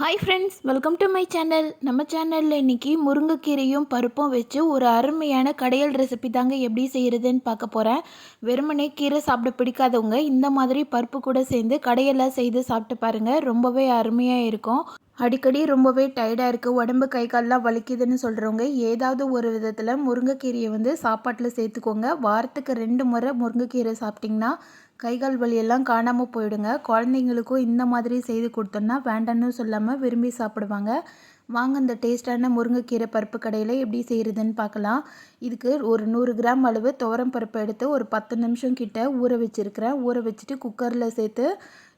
Hi friends welcome to my channel நம்ம சேனலில் இன்றைக்கி முருங்கைக்கீரையும் பருப்பும் வச்சு ஒரு அருமையான கடையல் ரெசிபி தாங்க எப்படி செய்கிறதுன்னு பார்க்க போகிறேன் வெறுமனே கீரை சாப்பிட பிடிக்காதவங்க இந்த மாதிரி பருப்பு கூட சேர்ந்து கடையெல்லாம் செய்து சாப்பிட்டு பாருங்கள் ரொம்பவே அருமையாக இருக்கும். அடிக்கடி ரொம்பவே டயர்டாக இருக்குது உடம்பு கை கால்லாம் வலிக்குதுன்னு சொல்கிறவங்க ஏதாவது ஒரு விதத்தில் முருங்கைக்கீரையை வந்து சாப்பாட்டில் சேர்த்துக்கோங்க. வாரத்துக்கு ரெண்டு முறை முருங்கைக்கீரை சாப்பிட்டிங்கன்னா கை கால் வலியெல்லாம் காணாமல் போயிடுங்க. குழந்தைங்களுக்கும் இந்த மாதிரி செய்து கொடுத்தோன்னா வேண்டான்னு சொல்லாமல் விரும்பி சாப்பிடுவாங்க. வாங்க இந்த டேஸ்ட்டான முருங்கைக்கீரை பருப்பு கடையில் எப்படி செய்கிறதுன்னு பார்க்கலாம். இதுக்கு ஒரு நூறு கிராம் அளவு துவரம் பருப்பு எடுத்து ஒரு பத்து நிமிஷம் கிட்ட ஊற வச்சுருக்கிறேன். ஊற வச்சுட்டு குக்கரில் சேர்த்து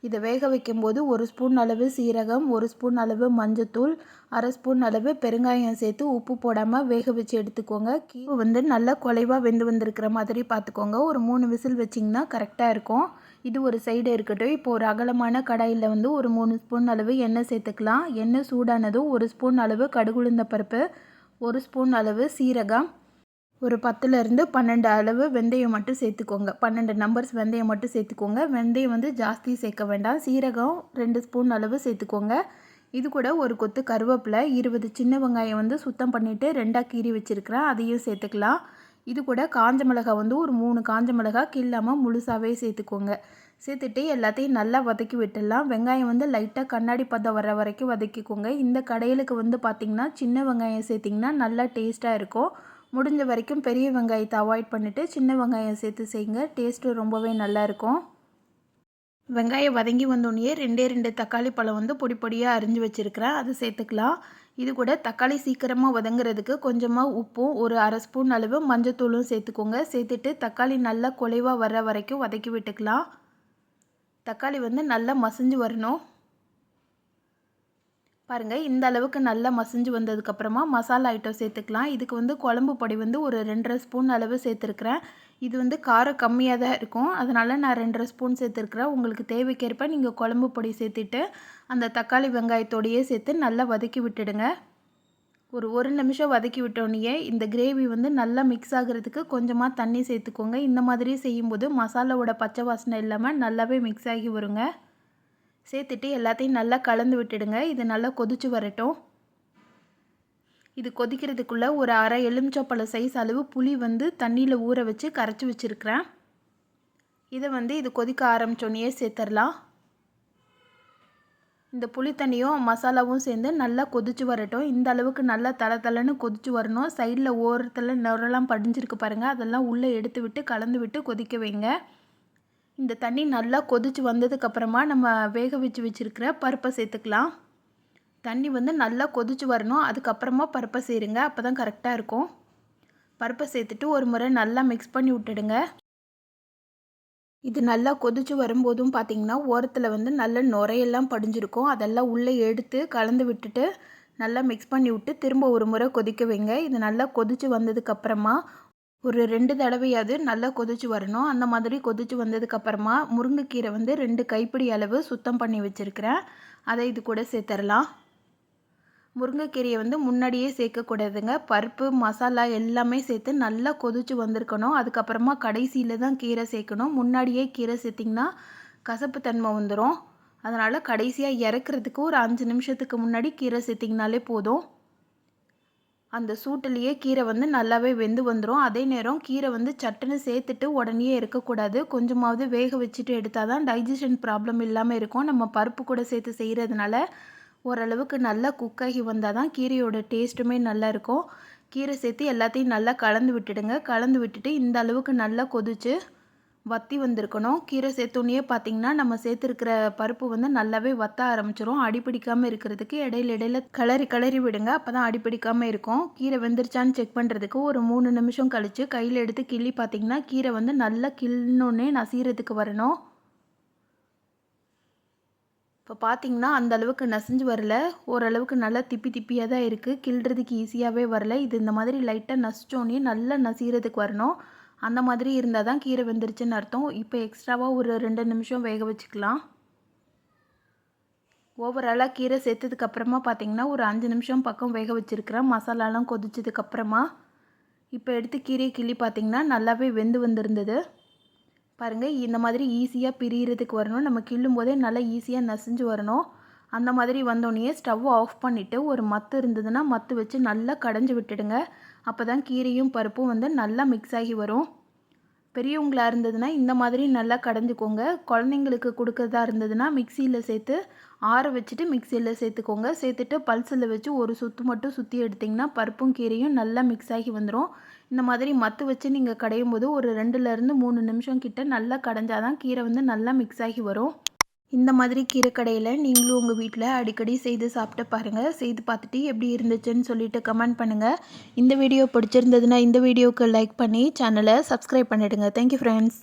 இதை வேக வைக்கும்போது ஒரு ஸ்பூன் அளவு சீரகம் ஒரு ஸ்பூன் அளவு மஞ்சத்தூள் அரை ஸ்பூன் அளவு பெருங்காயம் சேர்த்து உப்பு போடாமல் வேக வச்சு எடுத்துக்கோங்க. கீரை வந்து நல்லா குலைவாக வெந்து வந்திருக்கிற மாதிரி பார்த்துக்கோங்க. ஒரு மூணு விசில் வச்சிங்கன்னா கரெக்டாக இருக்கும். இது ஒரு சைடு இருக்கட்டும். இப்போ ஒரு அகலமான கடாயில் வந்து ஒரு மூணு ஸ்பூன் அளவு எண்ணெய் சேர்த்துக்கலாம். எண்ணெய் சூடானதும் ஒரு ஸ்பூன் அளவு கடுகுளுந்த பருப்பு ஒரு ஸ்பூன் அளவு சீரகம் ஒரு பத்துலேருந்து பன்னெண்டு அளவு வெந்தயம் மட்டும் சேர்த்துக்கோங்க. பன்னெண்டு நம்பர்ஸ் வெந்தயம் மட்டும் சேர்த்துக்கோங்க. வெந்தயம் வந்து ஜாஸ்தி சேர்க்க வேண்டாம். சீரகம் ரெண்டு ஸ்பூன் அளவு சேர்த்துக்கோங்க. இது கூட ஒரு கொத்து கருவேப்பிலை இருபது சின்ன வெங்காயம் வந்து சுத்தம் பண்ணிவிட்டு ரெண்டாக கீறி வச்சுருக்கிறேன். அதையும் சேர்த்துக்கலாம். இது கூட காஞ்ச மிளகாய் வந்து ஒரு மூணு காஞ்ச மிளகாய் கில்லாமல் முழுசாகவே சேர்த்துக்கோங்க. சேர்த்துட்டு எல்லாத்தையும் நல்லா வதக்கி விட்டுடலாம். வெங்காயம் வந்து லைட்டாக கண்ணாடி பதம் வர வரைக்கும் வதக்கிக்கோங்க. இந்த கடையிலுக்கு வந்து பார்த்திங்கன்னா சின்ன வெங்காயம் சேர்த்திங்கன்னா நல்லா டேஸ்ட்டாக இருக்கும். முடிஞ்ச வரைக்கும் பெரிய வெங்காயத்தை அவாய்ட் பண்ணிவிட்டு சின்ன வெங்காயம் சேர்த்து செய்யுங்க. டேஸ்ட்டு ரொம்பவே நல்லாயிருக்கும். வெங்காயம் வதங்கி வந்தோடனே ரெண்டே ரெண்டு தக்காளி பழம் வந்து பொடி பொடியாக அரிஞ்சு வச்சுருக்கிறேன். அதை சேர்த்துக்கலாம். இது கூட தக்காளி சீக்கிரமாக வதங்குறதுக்கு கொஞ்சமாக உப்பும் ஒரு அரை ஸ்பூன் அளவு மஞ்சத்தூளும் சேர்த்துக்கோங்க. சேர்த்துட்டு தக்காளி நல்லா குலைவாக வர்ற வரைக்கும் வதக்கி விட்டுக்கலாம். தக்காளி வந்து நல்லா மசிஞ்சு வரணும். பாருங்கள் இந்த அளவுக்கு நல்லா மசிஞ்சு வந்ததுக்கப்புறமா மசாலா ஐட்டம் சேர்த்துக்கலாம். இதுக்கு வந்து குழம்பு பொடி வந்து ஒரு ரெண்டரை ஸ்பூன் அளவு சேர்த்துருக்குறேன். இது வந்து காரம் கம்மியாக தான் இருக்கும். அதனால் நான் ரெண்டரை ஸ்பூன் சேர்த்துருக்குறேன். உங்களுக்கு தேவைக்கேற்ப நீங்கள் குழம்பு பொடி சேர்த்துட்டு அந்த தக்காளி வெங்காயத்தோடையே சேர்த்து நல்லா வதக்கி விட்டுடுங்க. ஒரு ஒரு நிமிஷம் வதக்கி விட்டோன்னே இந்த கிரேவி வந்து நல்லா மிக்ஸ் ஆகிறதுக்கு கொஞ்சமாக தண்ணி சேர்த்துக்கோங்க. இந்த மாதிரி செய்யும்போது மசாலாவோட பச்சை வாசனை இல்லாமல் நல்லாவே மிக்ஸ் ஆகி வருங்க. சேர்த்துட்டு எல்லாத்தையும் நல்லா கலந்து விட்டுடுங்க. இது நல்லா கொதிச்சு வரட்டும். இது கொதிக்கிறதுக்குள்ளே ஒரு அரை எலுமிச்சப்பழம் சைஸ் அளவு புளி வந்து தண்ணியில் ஊற வச்சு கரைச்சி வச்சுருக்கிறேன். இதை வந்து இது கொதிக்க ஆரம்பித்தோன்னே சேர்த்துடலாம். இந்த புளி தண்ணியும் மசாலாவும் சேர்ந்து நல்லா கொதிச்சு வரட்டும். இந்த அளவுக்கு நல்லா தலை தலைன்னு கொதிச்சு வரணும். சைடில் ஓரத்தில் நுரெல்லாம் படிஞ்சிருக்கு பாருங்கள் அதெல்லாம் உள்ளே எடுத்து விட்டு கலந்து விட்டு கொதிக்க வைங்க. இந்த தண்ணி நல்லா கொதிச்சு வந்ததுக்கப்புறமா நம்ம வேக வச்சு வச்சுருக்கிற பருப்பை சேர்த்துக்கலாம். தண்ணி வந்து நல்லா கொதிச்சு வரணும். அதுக்கப்புறமா பருப்பை சேருங்க. அப்போ தான் கரெக்டாக இருக்கும். பருப்பை சேர்த்துட்டு ஒரு முறை நல்லா மிக்ஸ் பண்ணி விட்டுடுங்க. இது நல்லா கொதிச்சு வரும்போதும் பார்த்திங்கன்னா ஓரத்தில் வந்து நல்ல நுரையெல்லாம் படிஞ்சிருக்கும். அதெல்லாம் உள்ளே எடுத்து கலந்து விட்டுட்டு நல்லா மிக்ஸ் பண்ணி விட்டு திரும்ப ஒரு முறை கொதிக்க வைங்க. இது நல்லா கொதிச்சு வந்ததுக்கப்புறமா ஒரு ரெண்டு தடவையாவது நல்லா கொதிச்சு வரணும். அந்த மாதிரி கொதிச்சு வந்ததுக்கப்புறமா முருங்கைக்கீரை வந்து ரெண்டு கைப்பிடி அளவு சுத்தம் பண்ணி வச்சுருக்கிறேன். அதை இது கூட சேர்த்துடலாம் முருங்கைக்கீரையை வந்து முன்னாடியே சேர்க்கக்கூடாதுங்க. பருப்பு மசாலா எல்லாமே சேர்த்து நல்லா கொதிச்சு வந்திருக்கணும். அதுக்கப்புறமா கடைசியில் தான் கீரை சேர்க்கணும். முன்னாடியே கீரை சேர்த்திங்கன்னா கசப்பு தன்மை வந்துடும் அதனால் கடைசியாக இறக்குறதுக்கு ஒரு அஞ்சு நிமிஷத்துக்கு முன்னாடி கீரை சேர்த்திங்கனாலே போதும். அந்த சூட்டுலேயே கீரை வந்து நல்லாவே வெந்து வந்துடும் அதே நேரம் கீரை வந்து சட்டுன்னு சேர்த்துட்டு உடனே இருக்கக்கூடாது. கொஞ்சமாவது வேக வச்சுட்டு எடுத்தால் தான் டைஜஷன் ப்ராப்ளம் இல்லாமல் இருக்கும். நம்ம பருப்பு கூட சேர்த்து செய்கிறதுனால ஓரளவுக்கு நல்லா குக்காகி வந்தால் தான் கீரையோட டேஸ்ட்டுமே நல்லா இருக்கும். கீரை சேர்த்து எல்லாத்தையும் நல்லா கலந்து விட்டுடுங்க. கலந்து விட்டுட்டு இந்த அளவுக்கு நல்லா கொதிச்சு வத்தி வந்திருக்கணும். கீரை சேர்த்தோன்னே பார்த்திங்கன்னா நம்ம சேர்த்துருக்கிற பருப்பு வந்து நல்லாவே வத்த ஆரம்பிச்சிரும். அடிப்பிடிக்காமல் இருக்கிறதுக்கு இடையில இடையில கிளறி கிளறி விடுங்க. அப்போ தான் அடிப்பிடிக்காமல் இருக்கும். கீரை வெந்துருச்சான்னு செக் பண்ணுறதுக்கு ஒரு மூணு நிமிஷம் கழித்து கையில் எடுத்து கிள்ளி பார்த்திங்கன்னா கீரை வந்து நல்லா கிள்ளணுன்னே நசீரத்துக்கு வரணும். இப்போ பார்த்தீங்கன்னா அந்த அளவுக்கு நசிஞ்சு வரல. ஓரளவுக்கு நல்லா திப்பி திப்பியாக தான் இருக்குது கிள்றதுக்கு ஈஸியாகவே வரல. இது இந்த மாதிரி லைட்டாக நசிச்சோன்னே நல்லா நசீரத்துக்கு வரணும். அந்த மாதிரி இருந்தால் தான் கீரை வெந்துருச்சுன்னு அர்த்தம். இப்போ எக்ஸ்ட்ராவாக ஒரு ரெண்டு நிமிஷம் வேக வச்சுக்கலாம். ஓவராலாக கீரை சேர்த்ததுக்கப்புறமா பார்த்திங்கன்னா ஒரு அஞ்சு நிமிஷம் பக்கம் வேக வச்சுருக்கிறேன் மசாலாலாம் கொதிச்சதுக்கப்புறமா இப்போ எடுத்து கீரையை கிள்ளி பார்த்திங்கன்னா நல்லாவே வெந்து வந்திருந்தது. பாருங்கள் இந்த மாதிரி ஈஸியாக பிரிகிறதுக்கு வரணும். நம்ம கிள்ளும் போதே நல்லா ஈஸியாக நசிஞ்சு வரணும். அந்த மாதிரி வந்தோடனே ஸ்டவ் ஆஃப் பண்ணிவிட்டு ஒரு மத்து இருந்ததுன்னா மத்து வச்சு நல்லா கடைஞ்சி விட்டுடுங்க. அப்போ தான் கீரையும் பருப்பும் வந்து நல்லா மிக்ஸ் ஆகி வரும். பெரியவங்களாக இருந்ததுன்னா இந்த மாதிரி நல்லா கடைஞ்சிக்கோங்க. குழந்தைங்களுக்கு கொடுக்கறதா இருந்ததுன்னா மிக்சியில் சேர்த்து ஆற வச்சுட்டு மிக்சியில் சேர்த்துக்கோங்க. சேர்த்துட்டு பல்சில் வச்சு ஒரு சுற்று மட்டும் சுற்றி எடுத்திங்கன்னா பருப்பும் கீரையும் நல்லா மிக்ஸ் ஆகி வந்துடும் இந்த மாதிரி மத்து வச்சு நீங்கள் கடையும் போது ஒரு ரெண்டுலேருந்து மூணு நிமிஷம் கிட்ட நல்லா கடைஞ்சாதான் கீரை வந்து நல்லா மிக்ஸ் ஆகி வரும். இந்த மாதிரி கீரை கடையில் நீங்களும் உங்கள் வீட்டில் அடிக்கடி செய்து சாப்பிட்டு பாருங்கள் செய்து பார்த்துட்டு எப்படி இருந்துச்சுன்னு சொல்லிட்டு கமெண்ட் பண்ணுங்கள் இந்த வீடியோ பிடிச்சிருந்ததுன்னா இந்த வீடியோவுக்கு லைக் பண்ணி சேனலை சப்ஸ்கிரைப் பண்ணிவிடுங்க தேங்க்யூ ஃப்ரெண்ட்ஸ்